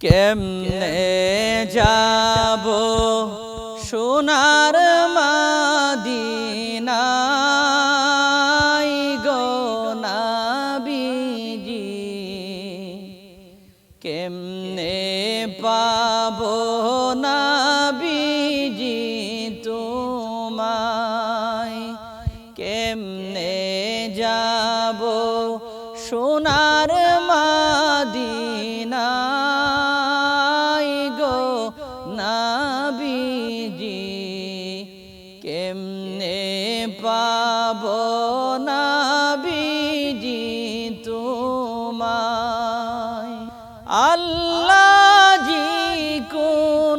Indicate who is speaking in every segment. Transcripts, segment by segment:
Speaker 1: কেমনে যাব? সোনার মাদিনাই গো নাবিজি কেমনে পাবো নাবিজি তোমায়? কেমনে যাব? সোনার মাদিনাই কেমনে পাব নাবিজি তোমায়? আল্লাহ জি কোন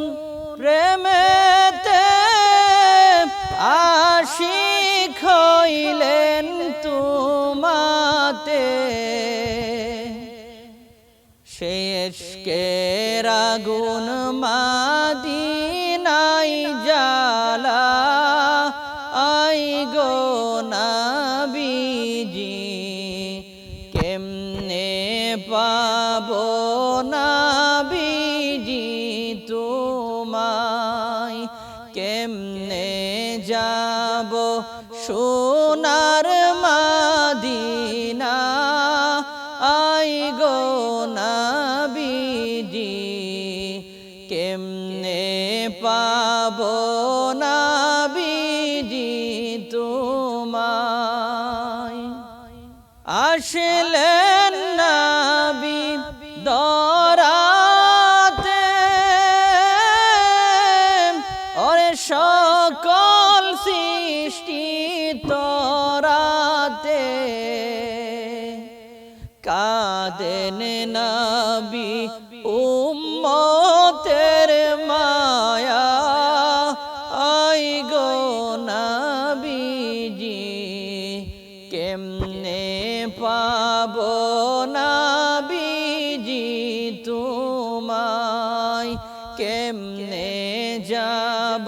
Speaker 1: প্রেমেতে আশিক হইলেন তোমাতে? শেষকের আগুন মাদিনাই জালা পাবো নাবিজি তোমায়। কেমনে যাব সোনার মাদিনা? আই গো নাবিজি কেমনে পাবো নাবিজি তোমায়? আসলেন নাবি দরাতে। ওরে সকল সৃষ্টি তরাতে কাদেন নাবি উম্মতের মায়া কেমনে পাব না বিজি তোমায়? কেমনে যাব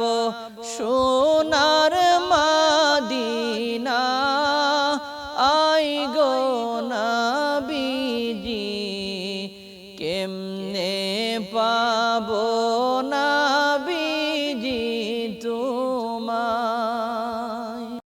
Speaker 1: সোনার মাদিনা? আই গো না বিজি কেমনে পাব না বিজি তোমায়